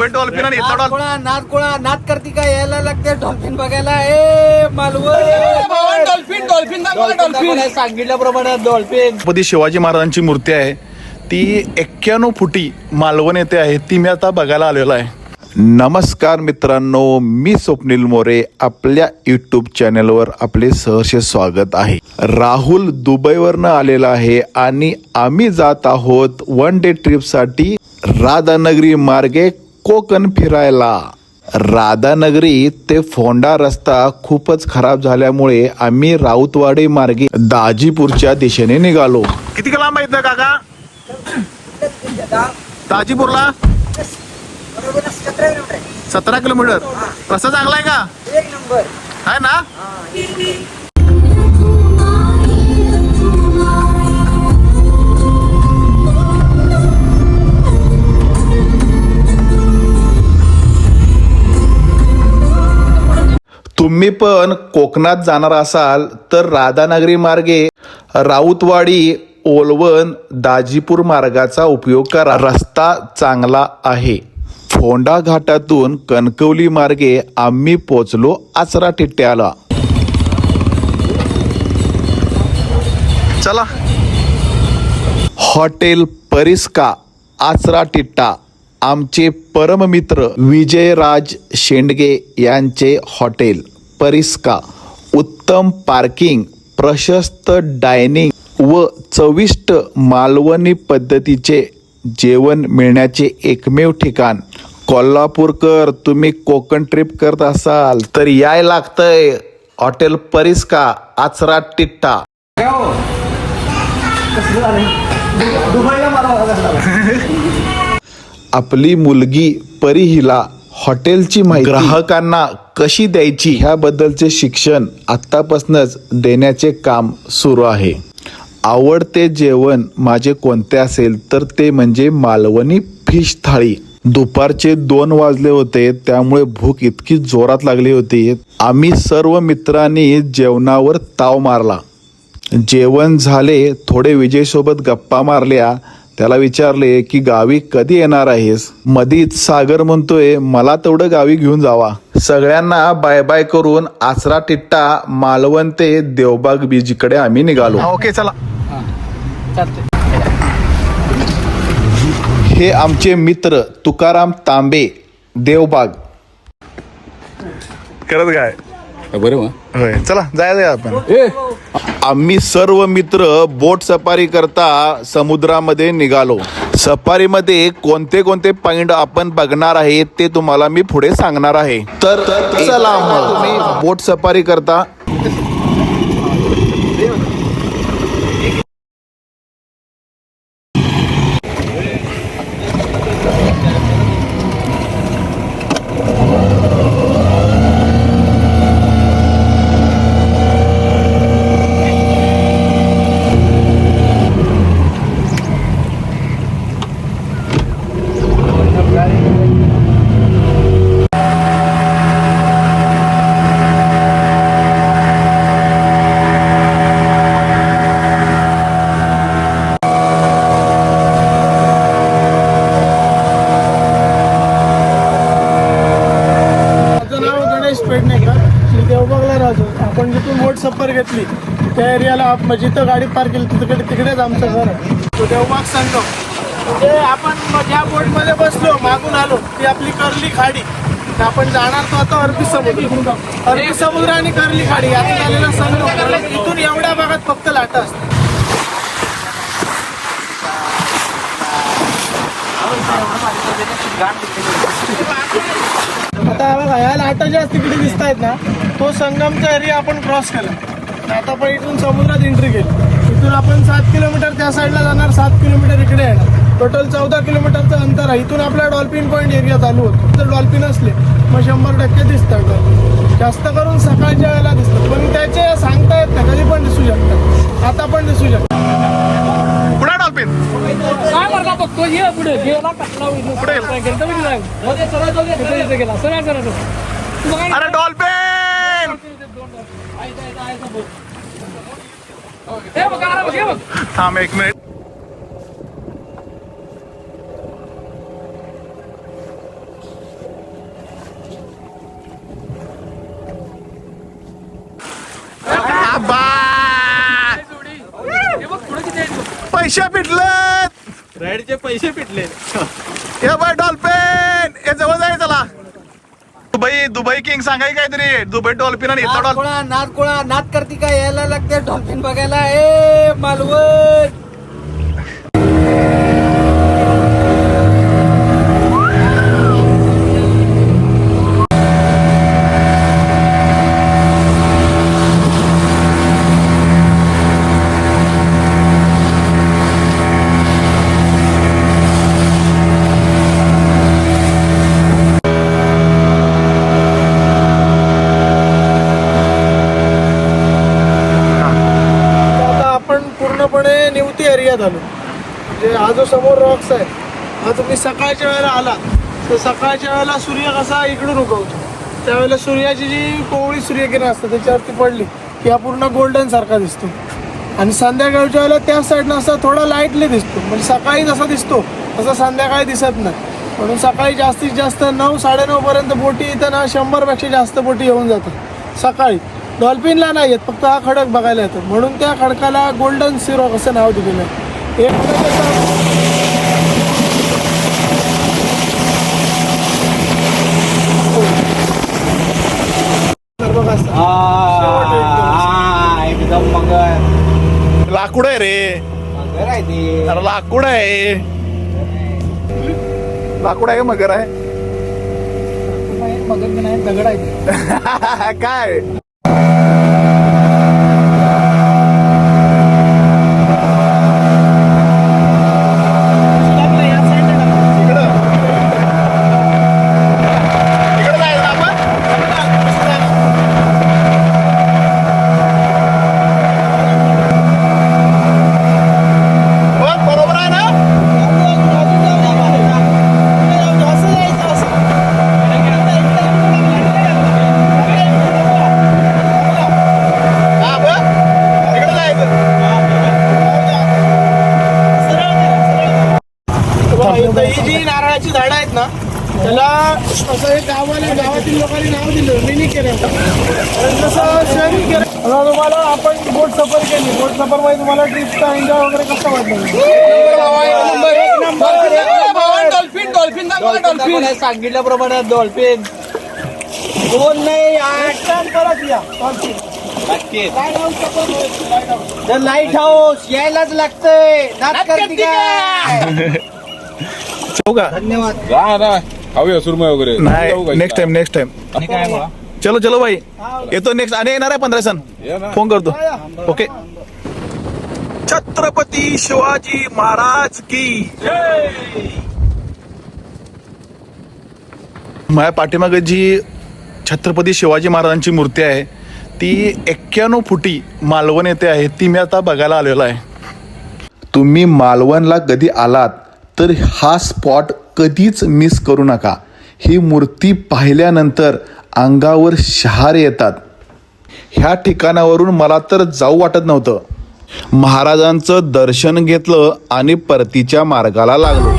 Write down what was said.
Dubai dolphin आणि इथला dolphin नादकुळा नादकुळा नाद करती का? यायला लागते डॉल्फिन बघायला. ए मालवण. डॉल्फिन डॉल्फिन डॉल्फिन सांगितल्याप्रमाणे डॉल्फिन छत्रपती शिवाजी महाराजांची मूर्ती आहे. ती एक्क्याण्णव फुटी मालवण येथे आहे. ती मी आता बघायला आलेलो आहे. नमस्कार मित्रांनो मी स्वप्नील मोरे आपल्या यूट्यूब चॅनलवर आपले सहर्ष स्वागत आहे. राहुल दुबईवरनं आलेला आहे आणि आम्ही जात आहोत वन डे ट्रिपसाठी राधानगरी मार्गे कोकण फिरायला. राधानगरी ते फोंडा रस्ता खूपच खराब झाल्यामुळे आम्ही राऊतवाडी मार्गे दाजीपूरच्या दिशेने निघालो. किती लांब आहे इथं काका? दाजीपूरला? सतरा किलोमीटर. रस्ता चांगला आहे का? एक नंबर. आहे ना? तुम्ही पण कोकणात जाणार असाल तर राधानगरी मार्गे राऊतवाडी ओलवण दाजीपूर मार्गाचा उपयोग करा. रस्ता चांगला आहे. फोंडा घाटातून कणकवली मार्गे आम्ही पोचलो आचरा टिट्ट्याला. चला. हॉटेल परिस्का आचरा टिट्टा आमचे परममित्र विजयराज शेंडगे यांचे हॉटेल. परिस्का उत्तम पार्किंग प्रशस्त डायनिंग व चविष्ट मालवणी पद्धतीचे जेवण मिळण्याचे एकमेव ठिकाण. कोल्हापूरकर तुम्ही कोकण ट्रिप करत असाल तर याय लागतंय हॉटेल परिस्का आचरा टिट्टा. आपली मुलगी परी हिला हॉटेलची माहिती. ग्राहकांना कशी द्यायची ह्याबद्दलचे शिक्षण आत्तापासूनच देण्याचे काम सुरू आहे. आवडते जेवण माझे कोणते असेल तर ते म्हणजे मालवणी फिश थाळी. दुपारचे दोन वाजले होते त्यामुळे भूक इतकी जोरात लागली होती. आम्ही सर्व मित्रांनी जेवणावर ताव मारला. जेवण झाले थोडे विजयसोबत गप्पा मारल्या. त्याला विचारले की गावी कधी येणार आहेस? मधीच सागर म्हणतोय मला तेवढं गावी घेऊन जावा. सगळ्यांना बाय बाय करून आसरा टिट्टा मालवण ते देवबाग बीजकडे आम्ही निघालो. ओके चला. हे आमचे मित्र तुकाराम तांबे देवबाग. करत काय? बरं होय चला जायचं आपण. आम्ही सर्व मित्र बोट सफारी करता समुद्रामध्ये निघालो. सफारीमध्ये कोणते कोणते पॉइंट आपण बघणार आहे ते तुम्हाला मी पुढे सांगणार आहे. तर चला बोट सफारी करता माझं नाव गणेश पेडणेकर मी देवबागला राहतो आपण जिथून घेतली. त्या एरियाला म्हणजे जिथं गाडी पार्क केली तिकडे तिकडेच आमचं घर आहे. तो देवबाग सांगतो. म्हणजे आपण ज्या बोटमध्ये बसलो मागून आलो ती आपली कर्ली खाडी. आपण जाणार तो आता अरबी समुद्र. अरबी समुद्र आणि कर्ली खाडी यातून आलेला संगम. इथून एवढ्या भागात फक्त लाटा असतात. आता बघा ह्या लाटा ज्या तिकडे दिसत आहेत ना तो संगमचा एरिया आपण क्रॉस केला. आणि आता आपण इथून समुद्रात एंट्री केली. इथून आपण सात किलोमीटर त्या साईडला जाणार सात किलोमीटर इकडे येणार. टोटल चौदा किलोमीटरचं अंतर आहे. इथून आपला डॉल्फिन पॉईंट एरिया चालू होतो. जर डॉल्फिन असले मग शंभर टक्के दिसतात. जास्त करून सकाळच्या वेळेला दिसतात. पण त्याचे सांगता येत नाही. कधी पण दिसू शकतात. आता पण दिसू शकतात. पुढे डॉल्फिन काय म्हणला बघतो. ये पुढे. गेला कसला पुढे. गेला. सरळ सरळ. अरे डॉल्फिन थांब एक पैसे पिटले रेडचे पैसे पिटले हे बाय डॉल्फिन. हे जवळ दुबई किंग सांगाय काहीतरी. दुबई डॉल्फिन आणि इथला डॉल्फिन. नाद कोळा नाद करती काय यायला लागते डॉल्फिन बघायला. ए मालवण आता आपण पूर्णपणे निवती आलो. म्हणजे हा जो समोर रॉक्स आहे हा तुम्ही सकाळच्या वेळेला आला तर सकाळच्या वेळेला सूर्य कसा इकडून उगवतो? त्यावेळेला सूर्याची जी कोवळी सूर्यकिरण असते त्याच्यावरती पडली की हा पूर्ण गोल्डन सारखा दिसतो. आणि संध्याकाळच्या वेळेला त्या साईडनं असा थोडा लाईटली दिसतो. म्हणजे सकाळी जसा दिसतो तसा संध्याकाळी दिसत नाही. म्हणून सकाळी जास्तीत जास्त नऊ साडेनऊपर्यंत बोटी इथं ना शंभरपेक्षा जास्त बोटी येऊन जातात सकाळी. डॉल्फिनला नाही येत फक्त हा खडक बघायला येतो. म्हणून त्या खडकाला गोल्डन सिरॉक असं नाव दिलेलं आहे. एक लाकूड आहे रे. अरे लाकूड आहे. लाकूड आहे का मगर आहे? मगर नाही दगड आहे काय लागलं या side ला लागलं. इकडं इकडं जायचं आपण बघ, बरोबर आहे ना असं जायचं असं. हा बघ इकडं जायचं बघा, इथं ही जी नारळाची झाडं आहेत ना त्याला असं एक गावाला गावातील लोकांनी नाव दिलं मिनी केलं जसं शेअरिंग केलं आता तुम्हाला आपण बोट सफर केली बोट सफरमध्ये तुम्हाला ट्रिपचा एन्जॉय वगैरे कसं वाटलं डॉल्फिन डॉल्फिन डॉल्फिन सांगितल्याप्रमाणे डॉल्फिन दोन नाही आठ परत या डॉल्फिन लाइट हाऊस यायलाच लागतंय धन्यवाद. खाऊया सुरमई वगैरे. जाऊ नाही का? नेक्स्ट टाइम नेक्स्ट टाइम आणि काय बा? चलो चलो भाई. येतो नेक्स्ट आणि येणार आहे पंधरा सण. ये ना. फोन करतो. ओके छत्रपती शिवाजी महाराज की माझ्या पाठीमागे जी छत्रपती शिवाजी महाराजांची मूर्ती आहे ती एक्क्याण्णव फुटी मालवण येथे आहे ती मी आता बघायला आलेलो आहे. तुम्ही मालवणला कधी आलात? तर हा स्पॉट कधीच मिस करू नका. ही मूर्ती पाहिल्यानंतर अंगावर शहार येतात. ह्या ठिकाणावरून मला तर जाऊ वाटत नव्हतं. महाराजांचं दर्शन घेतलं आणि परतीच्या मार्गाला लागलो.